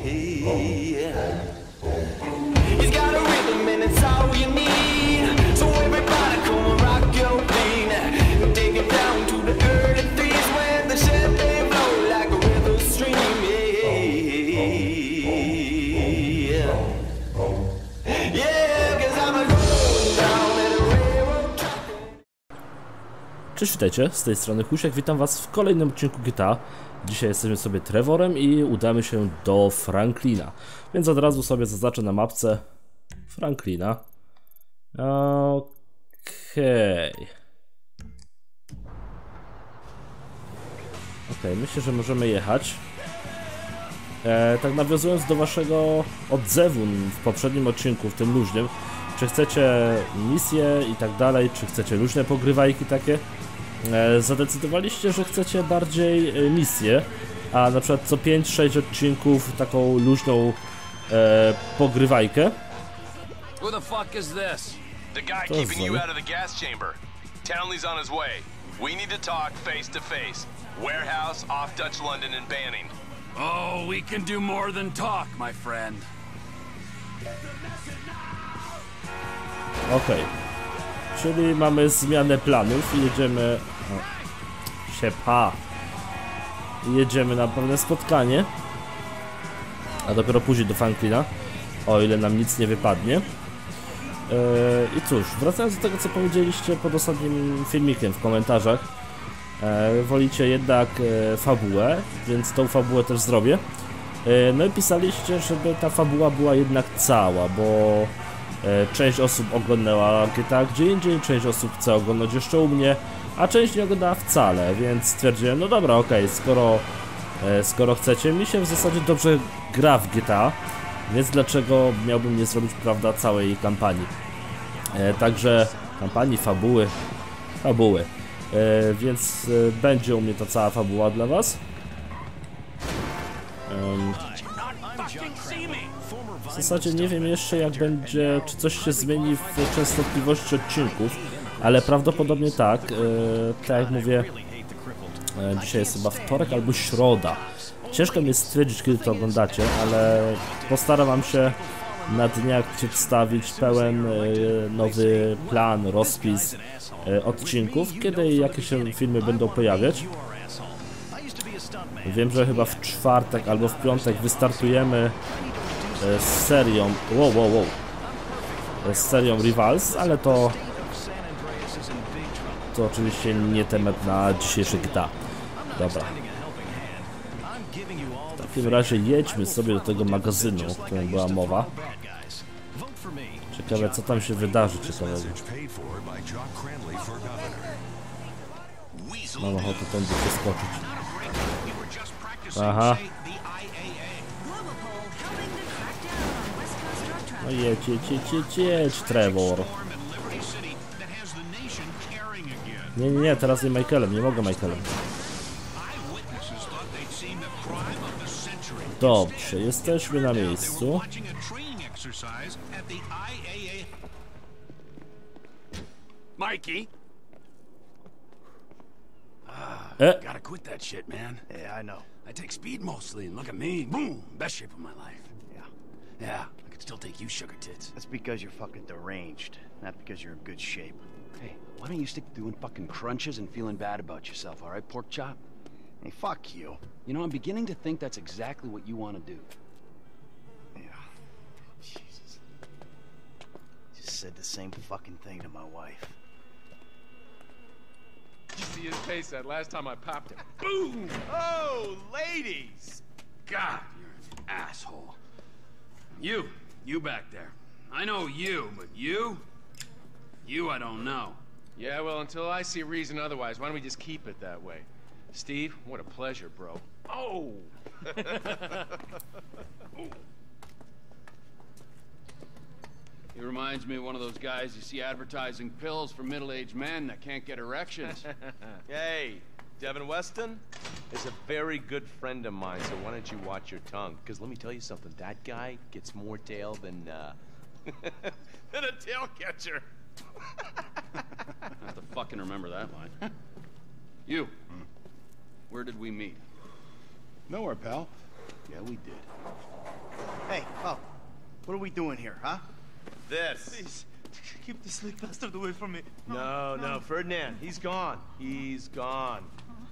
He's Cześć, witajcie, z tej strony Husiek, witam was w kolejnym odcinku GTA. Dzisiaj jesteśmy sobie Trevorem i udamy się do Franklina. Więc od razu sobie zaznaczę na mapce Franklina. Okej. Okej, myślę, że możemy jechać. E, tak nawiązując do waszego odzewu w poprzednim odcinku, w tym luźnym, czy chcecie misje i tak dalej, czy chcecie luźne pogrywajki takie? E, zadecydowaliście, że chcecie bardziej e, misje, a na przykład co 5-6 odcinków taką luźną e, pogrywajkę. Who the fuck is this? The guy To keeping you zły. out of the gas chamber. Townley's on his way. We need to talk face to face. Warehouse off Dutch London and Banning. Oh, we can do more than talk, my friend. Okej. Czyli mamy zmianę planów i jedziemy... O, się pa. Jedziemy na pewne spotkanie. A dopiero później do Franklina. O ile nam nic nie wypadnie. Eee, I cóż, wracając do tego co powiedzieliście pod ostatnim filmikiem w komentarzach. E, wolicie jednak e, fabułę, więc tą fabułę też zrobię. E, no i pisaliście, żeby ta fabuła była jednak cała, bo e, część osób oglądała GTA gdzie indziej, część osób chce oglądać jeszcze u mnie, a część nie oglądała wcale, więc stwierdziłem, no dobra, okej, skoro, e, skoro chcecie, mi się w zasadzie dobrze gra w GTA, więc dlaczego miałbym nie zrobić, prawda, całej kampanii. E, także kampanii, fabuły, fabuły. E, więc będzie u mnie ta cała fabuła dla was. W zasadzie nie wiem jeszcze jak będzie, czy coś się zmieni w częstotliwości odcinków, ale prawdopodobnie tak. E, tak jak mówię, e, dzisiaj jest chyba wtorek albo środa. Ciężko mi jest stwierdzić, kiedy to oglądacie, ale postaram się na dniach przedstawić pełen e, nowy plan, rozpis odcinków, kiedy jakie się filmy będą pojawiać. Wiem, że chyba w czwartek albo w piątek wystartujemy z serią. Wow, wow, wow. Z serią Rivals, ale to. To oczywiście nie temat na dzisiejszy GTA. Dobra. W takim razie jedźmy sobie do tego magazynu, o którym była mowa. Ciekawe co tam się wydarzy ciekawego. Mam ochotę tędy przeskoczyć. Aha. No jedź, jedź, jedź, jedź, jedź, Trevor. Nie, nie, nie, teraz nie Michaelem, nie mogę Michaelem. Dobrze, jesteśmy na miejscu. Mikey? E, Gotta quit that shit, man. Yeah, I know. I take speed mostly, and look at me. Boom! Best shape of my life. Yeah. Yeah, I could still take you sugar tits. That's because you're fucking deranged, not because you're in good shape. Hey, why don't you stick to doing fucking crunches and feeling bad about yourself, all right, pork chop? Hey, fuck you. You know, I'm beginning to think that's exactly what you want to do. Yeah. Jesus. Just said the same fucking thing to my wife. You see his face that last time I popped it. Boom! Oh, ladies! God, you're an asshole. You, you back there. I know you, but you? You I don't know. Yeah, well, until I see a reason otherwise, why don't we just keep it that way? Steve, what a pleasure, bro. Oh! He reminds me of one of those guys you see advertising pills for middle-aged men that can't get erections. Hey, Devin Weston is a very good friend of mine, so why don't you watch your tongue? Because let me tell you something, that guy gets more tail than, uh, than a tail catcher. I have to fucking remember that line. you, where did we meet? Nowhere, pal. Yeah, we did. Hey, oh, what are we doing here, huh? This. Please, keep this slick bastard away from me. Oh, no, no, Ferdinand, he's gone. He's gone.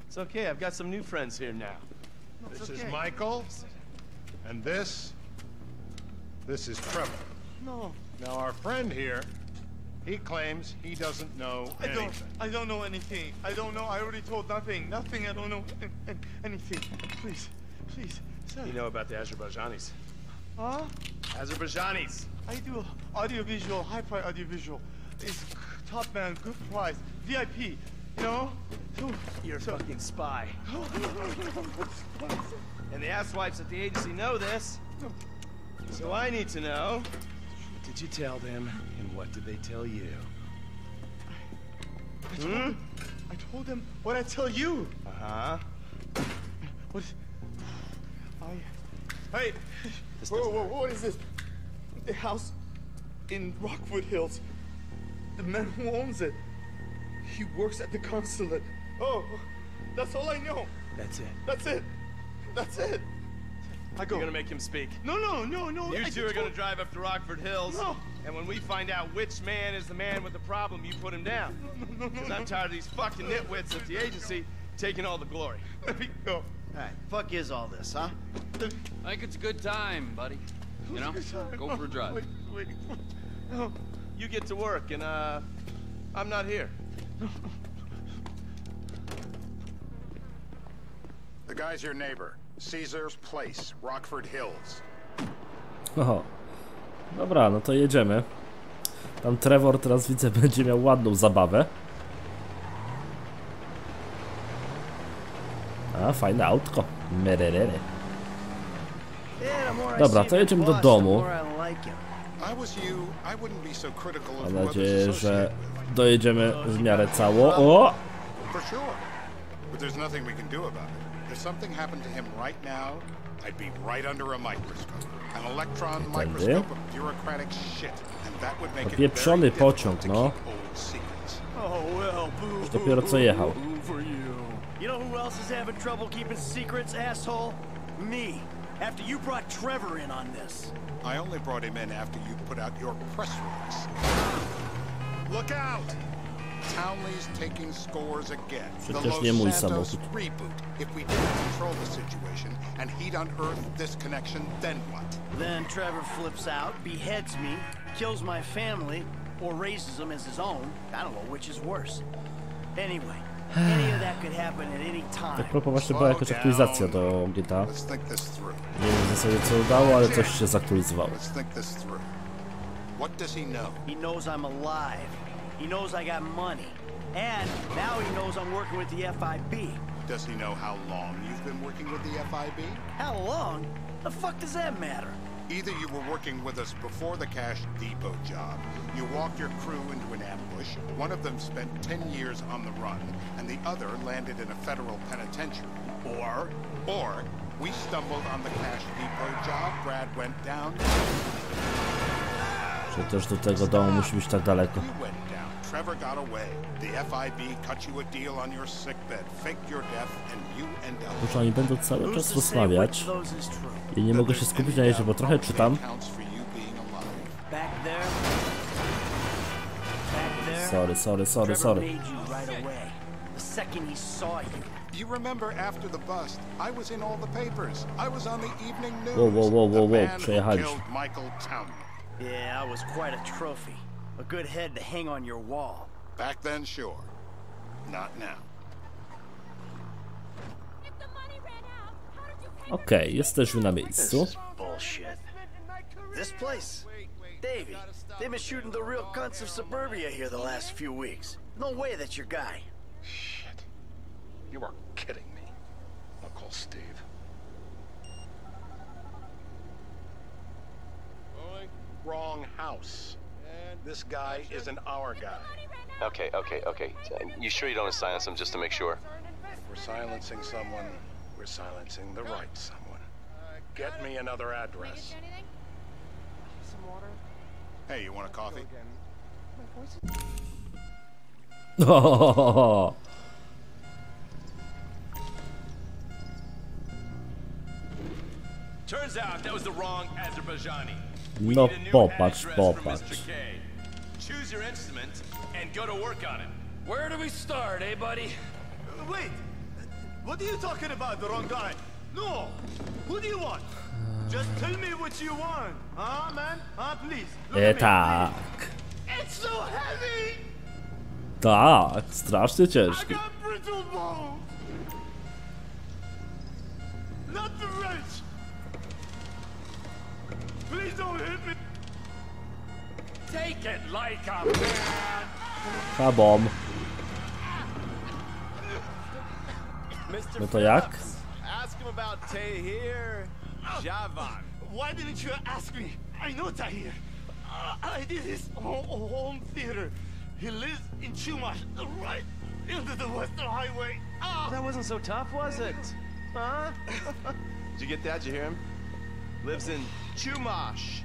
It's okay, I've got some new friends here now. it's This is. Michael, and this, this is Trevor. No, Now, our friend here, he claims he doesn't know I don't. I don't know anything. I don't know. I already told nothing. Nothing. I don't know an- an- anything. Please, please, sir. You know about the Azerbaijanis. Huh? Azerbaijanis. I do audiovisual, high-price audiovisual. It's top man, good price, VIP. You know? So, You're a fucking spy. And the asswipes at the agency know this. So I need to know. What did you tell them, and what did they tell you? I told, them, I told them what I tell you. Uh-huh. What? I. Hey. This whoa, doesn't whoa, what is this? The house in Rockwood Hills. The man who owns it. He works at the consulate. Oh, that's all I know. That's it. That's it. That's it. I go. You're gonna make him speak. No, no, no, no. You I two are gonna drive up to Rockford Hills. No. And when we find out which man is the man with the problem, you put him down. Because I'm tired of these fucking nitwits at the agency taking all the glory. Let me go. All right, fuck is all this, huh? I think it's a good time, buddy. You know, go for a drive. Wait, wait. No. You get to work, and uh, I'm not here. The guy's your neighbor. Caesar's Place, Rockford Hills. Oho. Dobra, no to jedziemy. Tam Trevor teraz widzę będzie miał ładną zabawę. A, fajne autko. Mererere. Dobra, to jedziemy do domu. Mam nadzieję, że dojedziemy w miarę cało. O! For sure. But there's nothing we can do about it. If something happened to him right now, I'd be right under a microscope. An electron microscope of bureaucratic shit. And that would make it very Popieprzony difficult pociąg, to no. keep old secrets. Oh, well, boo. Już dopiero co jechał. for you. You know who else is having trouble keeping secrets, asshole? Me. After you brought Trevor in on this. I only brought him in after you put out your press release. Look out! Townley's taking scores again. The Przecież nie mój Los Santos reboot. If we didn't control the situation and he'd unearthed this connection, then what? Then Trevor flips out, beheads me, kills my family, or raises them as his own. I don't know which is worse. Anyway, any of that could happen at any time. Tak propos właśnie była jakaś aktualizacja do GTA. Let's think this through. Nie wiem w zasadzie co udało, ale coś się zaktualizowało. Let's think this through. What does he know? He knows I'm alive. He knows I got money. And now he knows I'm working with the FIB. Does he know how long you've been working with the FIB? How long? The fuck does that matter? Either you were working with us before the Cash Depot job, you walked your crew into an ambush, one of them spent 10 years on the run, and the other landed in a federal penitentiary. Or, or, we stumbled on the Cash Depot job, Brad went down, Przecież do tego domu musi być tak daleko. Trevor got away. The FIB cut you a deal on your sickbed, faked your death, and you end up... Kurczę, oni będą cały Who's czas rozmawiać. I nie mogę się skupić na jeździe, bo trochę czytam. Sorry, sorry, sorry, sorry. you remember after the bust, I was in all the papers. I was on the evening news. Whoa, whoa, whoa, whoa, the whoa, man who przejechaliśmy. killed Michael Townley. Yeah, I was quite a trophy. A good head to hang on your wall. Back then, sure. Not now. Okej, jesteśmy na miejscu. Bullshit. This place. Davey, they've been shooting the real cunts of suburbia here the last few weeks. No way that's your guy. Shit. You are kidding me. I'll call Steve. Wrong house. This guy isn't our guy. Okay, okay, okay. You sure you don't silence him just to make sure? If we're silencing someone, we're silencing the right someone. Get me another address. Hey, you want a coffee? Turns out that was the wrong Azerbaijani. No popatrz, Address for popatrz. Mr. Choose your instrument and go to work on it. Where do we start, eh, buddy? Wait! What are you talking about, the wrong guy? No! Who do you want? Just tell me what you want. Huh, man? Huh, please? Look E me, tak. please. It's so heavy! Tak, strasznie ciężki. got brittle bones! Not the wrench! Please don't hit me! Take it like a man! Kabom. Mr. No to jak? Phillips, Ask him about Tahir Javan. Why didn't you ask me? I know Tahir. Uh, I did his home, home theater. He lives in Chumash, right into the Western Highway. Ah! That wasn't so tough, was it? Huh? Did you get that? Did you hear him? Lives in Chumash,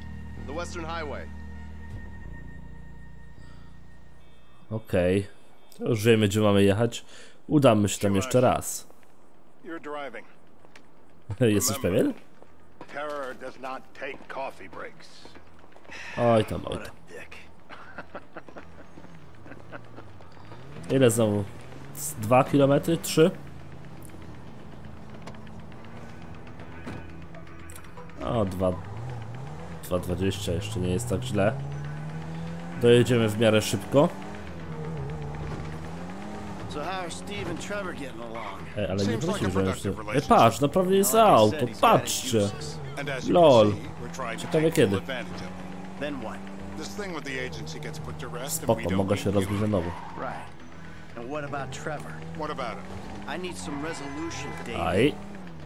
the Western Highway. Okej. To Już wiemy, gdzie mamy jechać. Udamy się tam jeszcze raz. Jesteś pewien? Terror does not take coffee breaks. Oj tam, oj tam. Ile znowu? Z 2 km? 3? O, 2.20 jeszcze nie jest tak źle. Dojedziemy w miarę szybko. Ej, e, ale nie wrócił, że już. Ej, e, patrz, no naprawdę jest auto, no patrzcie! LOL. Ciekawe kiedy. Spoko, mogę się rozbić na nowo. And what about Trevor? What about him? I need some resolution,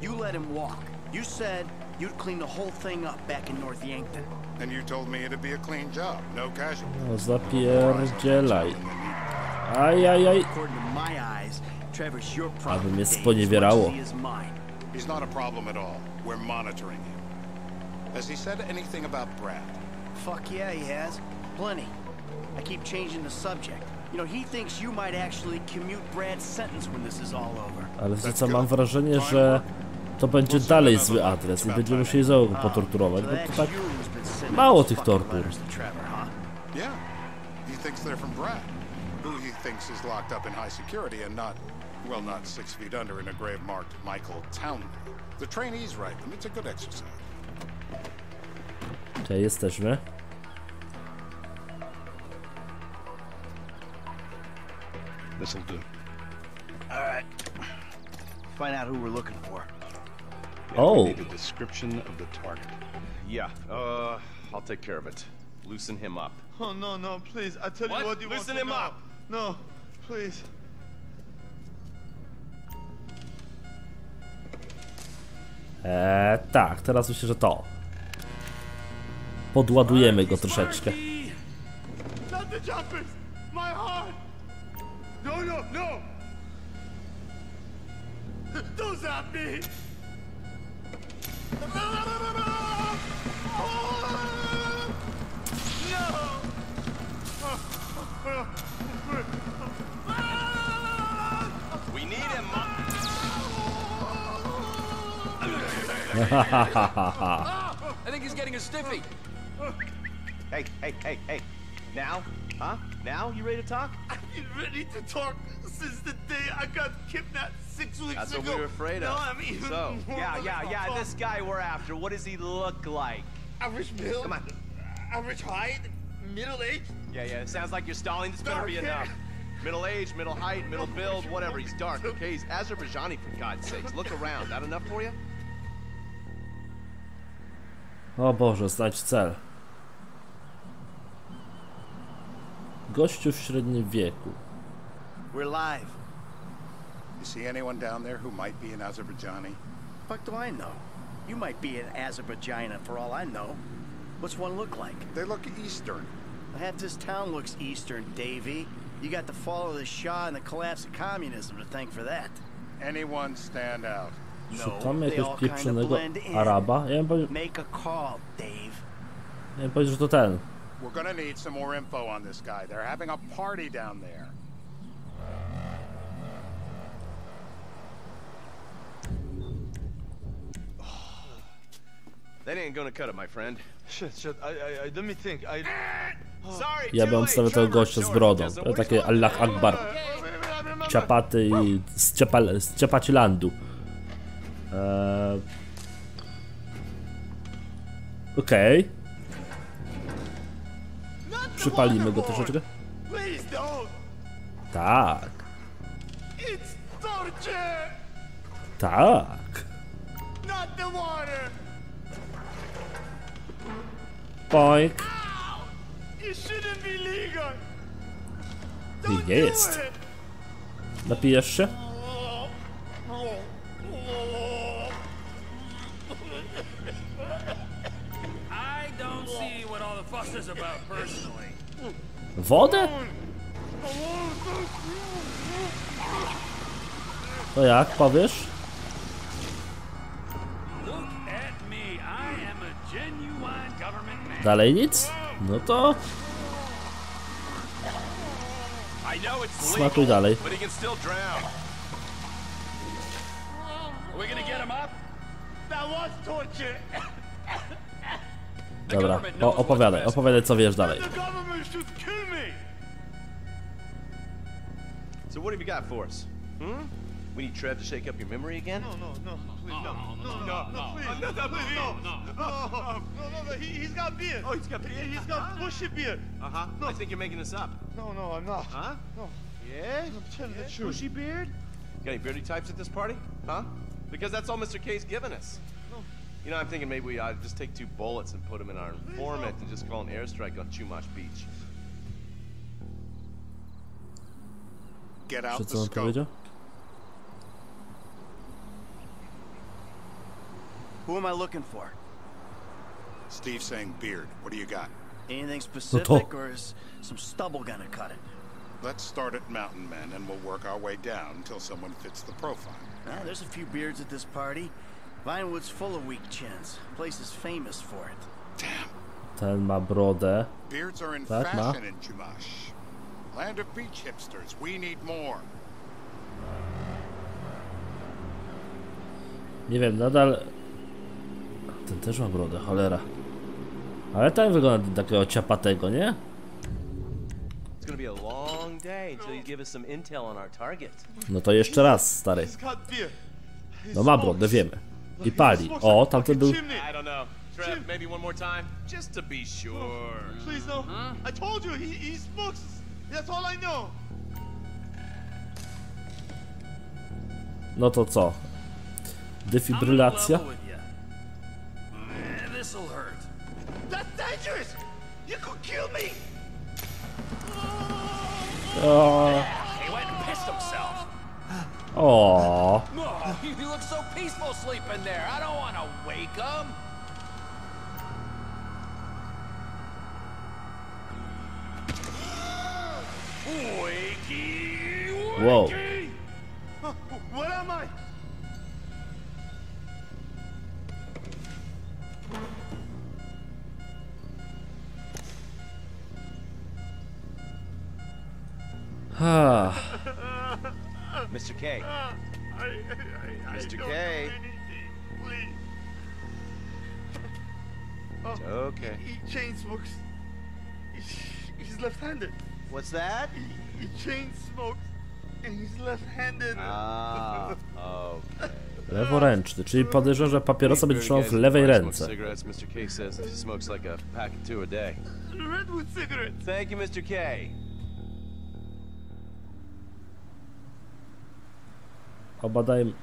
You let him walk. You said you'd clean the whole thing up back in North Yankton. And you told me it'd be a clean job, no casualties. No zapierdzielaj. Aj, aj, aj. According to my eyes, Trevor's your Aby mnie Dave, as much sponiewierało. he is mine. He's not a problem at all. We're monitoring him. Has he said anything about Brad? Fuck yeah, he has. Plenty. I keep changing the subject. You know, he thinks you might actually commute Brad's sentence when this is all over. Ale wiecie co, mam wrażenie, że to będzie dalej zły adres i będziemy musieli znowu potorturować, bo to tak mało tych tortur. Well, not six feet under in a grave marked Michael Townley. The trainees write them. It's a good exercise. Cześć, jesteśmy. This'll do. All right. Find out who we're looking for. Oh. We need a description of the target. Yeah, uh, I'll take care of it. Loosen him up. Oh, no, no, please. I tell What? you what you Loosen want him to know. up. No, please. Eee, tak, teraz myślę, że to. Podładujemy go troszeczkę. Not the jumpers! My heart! No, no, no! Don't zap me! We need him. I think he's getting a stiffy. Hey, hey, hey, hey. Now? Huh? Now? You ready to talk? I've been ready to talk since the day I got kidnapped six weeks That's ago. what we were afraid of. no, of. I mean, so, yeah, yeah, yeah. This guy we're after, what does he look like? Average build. Come on. Average height. Middle age. Yeah, yeah. It sounds like you're stalling. This better be hair. enough. Middle age, middle height, middle build, whatever. He's dark, okay? He's Azerbaijani, for God's sakes. Look around. That enough for you? O Boże, znajdź cel. Gościu w średnim wieku. We're live. You see anyone down there who might be an Azerbaijani? Fuck do I know? You might be an Azerbaijan for all I know. What's one look like? They look Eastern. Half this town looks Eastern, Davy. You got the fall of the Shah and the collapse of communism to thank for that. Anyone stand out? Szukamy they all kinda blend in. Araba. Ja bym, Make a call, Dave. ja bym powiedział, że to ten. We're gonna need some more info on this guy. They're having a party down there. That ain't gonna cut it, my friend. Shit, shit. I, I, I let me think. I. Sorry, Ja bym wstawił tego gościa z brodą. To takie Allah Akbar. Ciapaty i z, ciepal, z ciapacilandu. Eee... Okej. Przypalimy go troszeczkę. Tak, tak. Poik. I nie jest. Napijasz się? Wodę? To jak, powiesz? Dalej nic? No to... Smakuj dalej. Dobra, o, opowiadaj, opowiadaj co wiesz dalej. So what have you got for us? Hmm? We need Trev to shake up your memory again? No, no, no, please, no, no, no, no, please, no, no, please, no, no, no, no, no, he, he's got beer. Oh, he's got beer? He's got bushy beer. Uh-huh. I think you're making this up. No, no, I'm not. Huh? No. Yeah? I'm telling the truth. Bushy beard? Got any beardy types at this party? Huh? Because that's all Mr. K's given us. You know, I'm thinking maybe we ought to just take two bullets and put them in our informant and just call an airstrike on Chumash Beach. Get out Czy the scope. Who am I looking for? Steve saying beard. What do you got? Anything specific, or is some stubble gonna cut it? Let's start at Mountain Men and we'll work our way down until someone fits the profile. There's a few beards at this party. Vinewood's full of weak chins. Place is famous for it. Ten ma brodę. Beards are in Tak, ma. fashion in Chumash. Land of beach hipsters. We need more. Nie wiem, nadal... Ten też ma brodę, cholera. Ale ten wygląda takiego ciapatego, nie? No to jeszcze raz, stary. No ma brodę, wiemy. I pali. O, tamten był... Chimney. I don't know. Trev, maybe one more time? Just to be sure. Please, no. I told you, he, he smokes. That's all I know. No to co? Defibrylacja? This'll hurt. That's dangerous. You could kill me. O, He went and pissed himself. o, Oh, he looks so peaceful sleeping there. I don't want to wake him. Wakey, wakey. Huh, What am I? Mr. K. I, I, I, I Mr. don't K. know anything. Please. Oh, okay. He chain smokes. He's, he's left-handed. What's that? He, he chain smokes, and he's left-handed. Ah, okay. Leworęczny, czyli podejrzewam, że papierosa będzie trzymał w Guys, lewej smoke ręce. Cigarettes. Mr. K says he smokes like a pack of two a day. Redwood cigarettes. Thank you, Mr. K. Obadaj...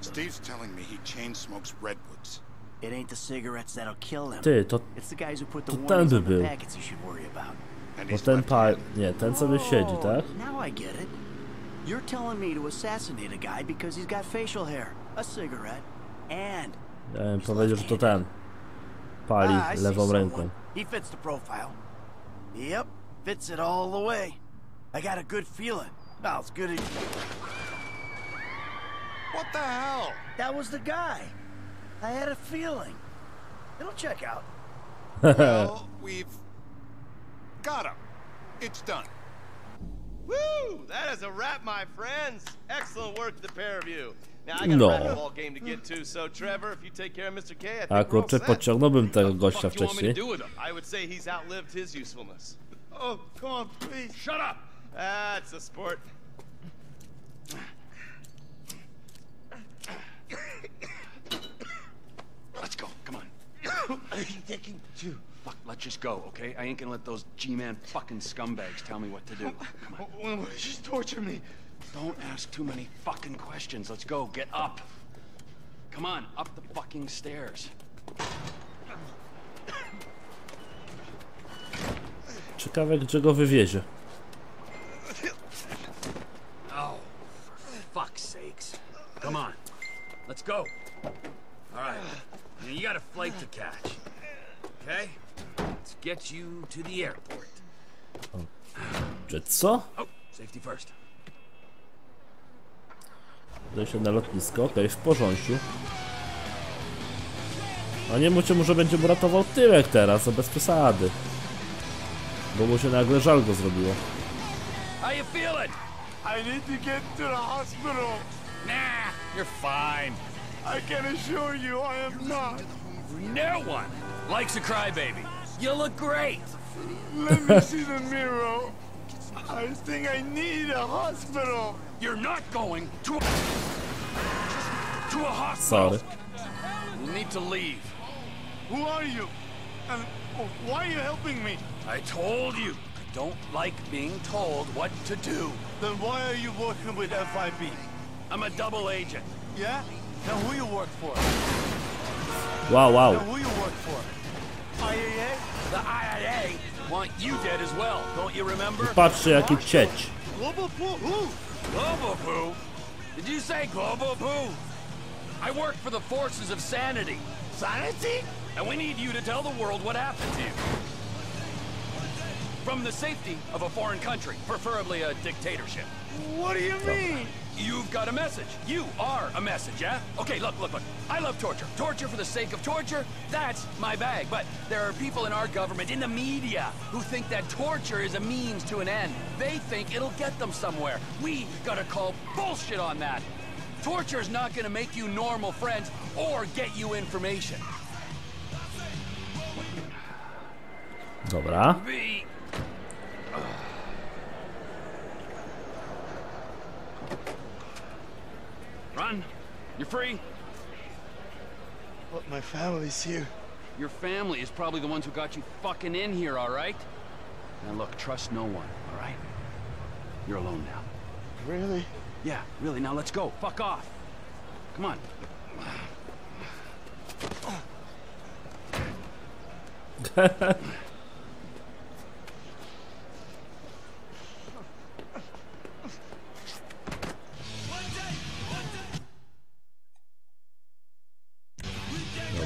Steve's telling me he chain smokes redwoods. It ain't the cigarettes that'll kill him. Ty, to... It's the guys who put the to ten warnings by on the był. packets you should worry about. And Bo ten pa... left-handed. Nie, ten sobie siedzi, tak? Now I get it. You're telling me to assassinate a guy because he's got facial hair, a cigarette, and Ja bym powiedział, że to ten. Pali Ah, I lewą ręką. He fits the profile. Yep, fits it all the way. I got a good feeling. About as good as What the hell? that was the guy. I had a feeling. It'll check out. well, we've got him. It's done. Woo! That is a wrap, my friends. Excellent work, the pair of you. Now I got No. a racquetball game to get to, so Trevor, if you take care of Mr. K, I think A we're all kurczę, set. podciągnąłbym tego gościa What the fuck do you want me wcześniej. to do with him? I would say he's outlived his usefulness. Oh, come on, please. Shut up! That's a sport. Let's go. Come on. Are you taking two? Fuck, let's just go, okay? I ain't gonna let those G-man fucking scumbags tell me what to do. Come on. Why would you just torture me? Don't ask too many fucking questions. Let's go. Get up. Come on, up the fucking stairs. Ciekawe, gdzie go wywiezie. Oh, for fuck's sakes. Come on. Let's go. All right. Now you got a flight to catch. Okay? Let's get you to the airport. Że co? Oh, safety first. Dojście na lotnisko, okej, w porządku. A nie mówcie mu, że będzie mu ratował tyłek teraz, to bez przesady. Bo mu się nagle żal go zrobiło. How you feeling? I need to get to the hospital. Nah, you're fine. I can assure you I am not. No one likes a crybaby. You look great. Let me see the mirror. I think I need a hospital. You're not going to a, to a hospital. Sorry. You need to leave. Who are you? And why are you helping me? I told you. I don't like being told what to do. Then why are you working with FIB? I'm a double agent. Yeah? Now who you work for? Wow, Now wow. who you work for? IAA? The IIA want you dead as well, don't you remember? Patrzcie, jaki cieć. Global Pool? Who? Global Poo? Did you say Global Poo? I work for the forces of sanity. Sanity? And we need you to tell the world what happened to you. From the safety of a foreign country, preferably a dictatorship. What do you mean? You've got a message. You are a message, yeah? Okay, look, look, look. I love torture. Torture for the sake of torture, that's my bag. But there are people in our government, in the media, who think that torture is a means to an end. They think it'll get them somewhere. We gotta call bullshit on that. Torture is not gonna make you normal friends or get you information. Dobra. Be... Run. You're free. But my family's here. Your family is probably the ones who got you fucking in here, all right? Now look, trust no one, all right? You're alone now. Really? Yeah, really, now let's go. Fuck off. Come on.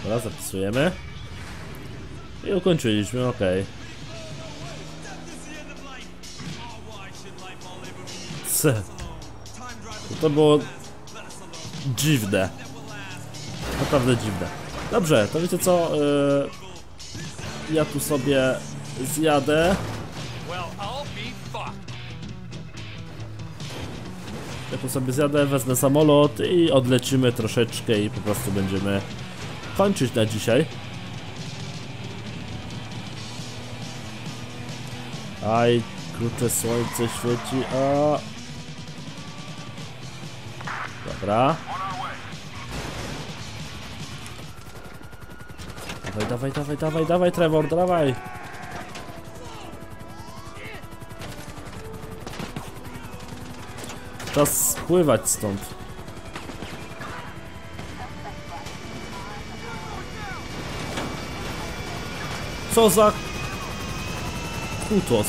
Dobra, zapisujemy. I ukończyliśmy, okej. C. To było dziwne. Naprawdę dziwne. Dobrze, to wiecie co? Yy, ja tu sobie zjadę. Ja tu sobie zjadę, wezmę samolot i odlecimy troszeczkę i po prostu będziemy kończyć na dzisiaj. Aj, kurczę, słońce świeci, a... Dobra. Dawaj, dawaj, dawaj, dawaj, dawaj, Trevor, dawaj. Czas spływać stąd. Co za kutos.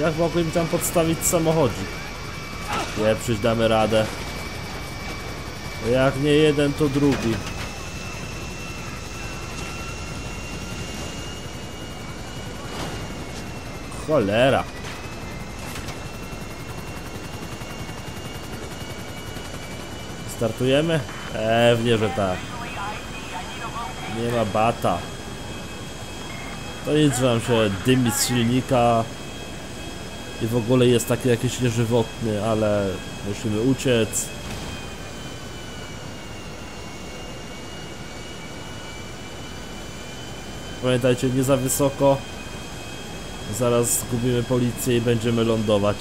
Jak mogłem tam podstawić samochodzik? Nie, przyjść damy radę. Jak nie jeden, to drugi. Cholera. Startujemy? Pewnie, że tak. Nie ma bata. To nic, nam się dymi z silnika. i w ogóle jest taki jakiś nieżywotny, ale musimy uciec. Pamiętajcie, nie za wysoko. Zaraz zgubimy policję i będziemy lądować.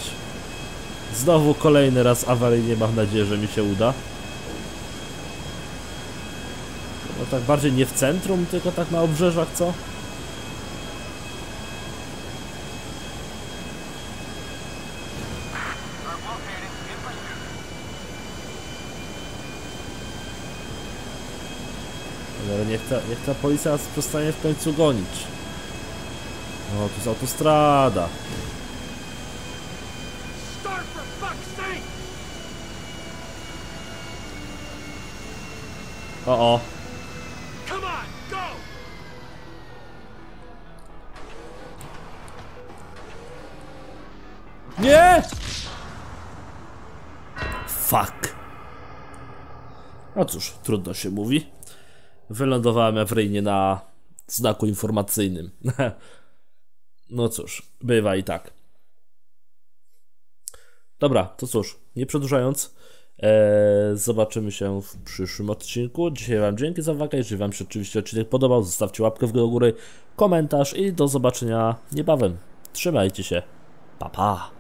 Znowu kolejny raz awaryjnie, mam nadzieję, że mi się uda. No tak bardziej nie w centrum, tylko tak na obrzeżach, co? Ale niech ta, niech ta policja nas przestanie w końcu gonić. O, tu jest autostrada. O, o. Nie! Fuck. No cóż, trudno się mówi. Wylądowałem awaryjnie na znaku informacyjnym. no cóż, bywa i tak. Dobra, to cóż, nie przedłużając, e, zobaczymy się w przyszłym odcinku. Dzisiaj Wam dzięki za uwagę. Jeżeli Wam się oczywiście odcinek podobał, zostawcie łapkę w górę, komentarz i do zobaczenia niebawem. Trzymajcie się. Pa, pa.